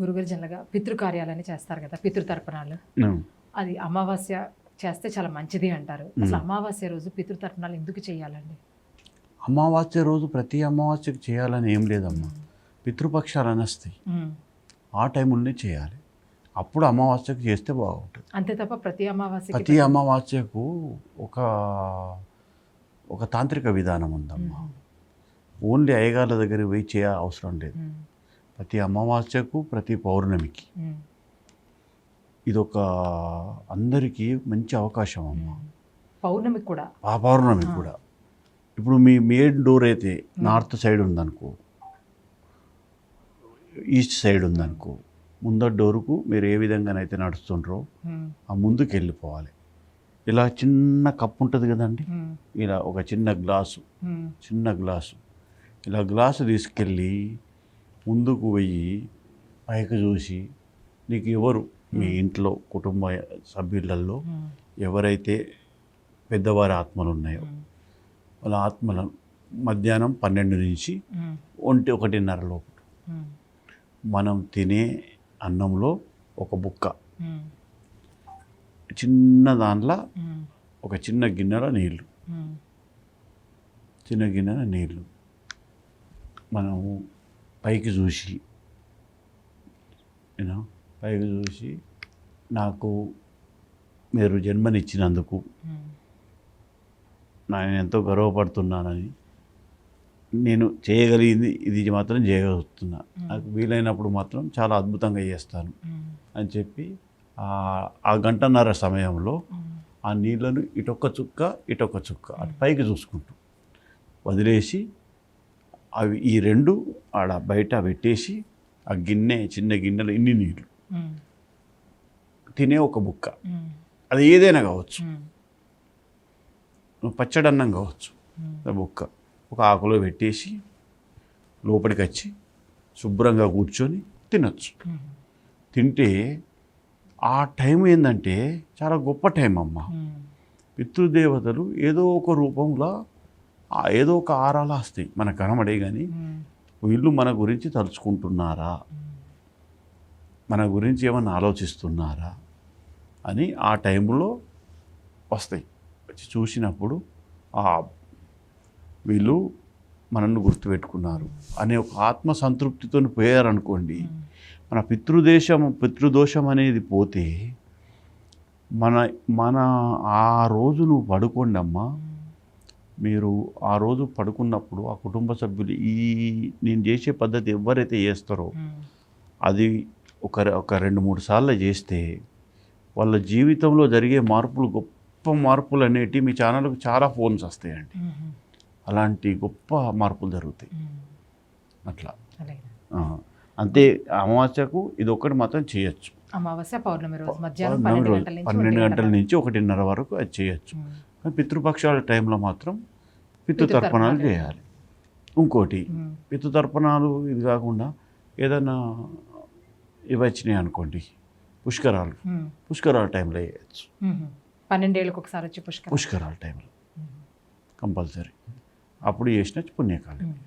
గురుగారు జనరల్గా పితృకార్యాలని చేస్తారు కదా పితృతర్పణాలు. అది అమావాస్య చేస్తే చాలా మంచిది అంటారు. అసలు అమావాస్య రోజు పితృతర్పణాలు ఎందుకు చేయాలండి? అమావాస్య రోజు ప్రతి అమావాస్యకు చేయాలని ఏం లేదమ్మా. పితృపక్షాలు అనేస్తాయి. ఆ టైంలోనే చేయాలి. అప్పుడు అమావాస్యకు చేస్తే బాగుంటుంది. అంతే తప్ప ప్రతి అమావాస్యకి ప్రతి అమావాస్యకు ఒక ఒక తాంత్రిక విధానం ఉందమ్మా. ఓన్లీ అయ్యగార్ల దగ్గర పోయి చేయ అవసరం లేదు. ప్రతి అమావాస్యకు ప్రతి పౌర్ణమికి. ఇదొక అందరికీ మంచి అవకాశం అమ్మ. పౌర్ణమికి కూడా. ఆ పౌర్ణమి కూడా. ఇప్పుడు మీ మెయిన్ డోర్ అయితే నార్త్ సైడ్ ఉందనుకో ఈస్ట్ సైడ్ ఉందనుకో ముందర డోరుకు మీరు ఏ విధంగానైతే నడుస్తుండ్రో ఉమ్. ఆ ముందుకు వెళ్ళిపోవాలి. ఇలా చిన్న కప్పు ఉంటుంది కదండి. ఇలా ఒక చిన్న గ్లాసు. చిన్న గ్లాసు. ఇలా గ్లాసు తీసుకెళ్ళి ముందుకు పోయి పైకి చూసి నీకు ఎవరు మీ ఇంట్లో కుటుంబ సభ్యులలో. ఎవరైతే పెద్దవారి ఆత్మలు ఉన్నాయో. వాళ్ళ ఆత్మల మధ్యాహ్నం పన్నెండు నుంచి. ఒంటి ఒకటిన్నర లోపు. మనం తినే అన్నంలో ఒక బుక్క. చిన్న దాంట్లో. ఒక చిన్న గిన్నెలో నీళ్ళు. చిన్న గిన్నెల నీళ్ళు మనము పైకి చూసి యూనో పైకి చూసి నాకు మీరు జన్మనిచ్చినందుకు. నేను ఎంతో గర్వపడుతున్నానని నేను చేయగలిగింది ఇది మాత్రం చేయగలుగుతున్నా నాకు వీలైనప్పుడు మాత్రం చాలా అద్భుతంగా చేస్తాను ఉమ్. అని చెప్పి ఆ- గంటన్నర సమయంలో ఉమ్. ఆ నీళ్ళను ఇటొక్క చుక్క ఇటొక్క చుక్క అటు పైకి చూసుకుంటూ వదిలేసి అవి ఈ రెండు ఆడ బయట పెట్టేసి ఆ గిన్నె చిన్న గిన్నెలో ఇన్ని నీళ్ళు. తినే ఒక బుక్క. అది ఏదైనా కావచ్చు ఉమ్. పచ్చడి అన్నం కావచ్చు బుక్క ఒక ఆకులో పెట్టేసి లోపలికి వచ్చి శుభ్రంగా కూర్చొని తినొచ్చు. తింటే ఆ టైం ఏంటంటే చాలా గొప్ప టైం అమ్మ. పితృదేవతలు ఏదో ఒక రూపంలో ఏదో ఒక ఆరాలు వస్తాయి మనకు కనబడే కానీ. వీళ్ళు మన గురించి తలుచుకుంటున్నారా? మన గురించి ఏమన్నా ఆలోచిస్తున్నారా? అని ఆ టైంలో వస్తాయి. వచ్చి చూసినప్పుడు ఆ వీళ్ళు మనల్ని గుర్తుపెట్టుకున్నారు అనే ఒక ఆత్మ సంతృప్తితో పోయారనుకోండి మన పితృదేశం పితృదోషం అనేది పోతే మన మన ఆ రోజు నువ్వు పడుకోండి అమ్మా మీరు ఆ రోజు పడుకున్నప్పుడు ఆ కుటుంబ సభ్యులు ఈ నేను చేసే పద్ధతి ఎవరైతే చేస్తారో. అది ఒక ఒక రెండు మూడు సార్లు చేస్తే వాళ్ళ జీవితంలో జరిగే మార్పులు గొప్ప మార్పులు అనేటివి మీ ఛానల్కి చాలా ఫోన్స్ వస్తాయండి. అలాంటి గొప్ప మార్పులు జరుగుతాయి. అట్లా. అంతే అమావాస్యకు ఇది ఒక్కటి మాత్రం చేయొచ్చు అమావాస్య పౌర్ణమి రోజు మధ్యాహ్నం పన్నెండు గంటల నుంచి ఒకటిన్నర వరకు అది చేయొచ్చు పితృపక్షాల టైంలో మాత్రం పితృతర్పణాలు చేయాలి. ఇంకోటి. పితృతర్పణాలు ఇది కాకుండా ఏదైనా ఇవి వచ్చినాయి అనుకోండి పుష్కరాలు. పుష్కరాల టైంలో వేయచ్చు. పన్నెండేళ్ళకి ఒకసారి వచ్చి పుష్కరం పుష్కరాల టైంలో. కంపల్సరీ. అప్పుడు చేసిన పుణ్యకాలం.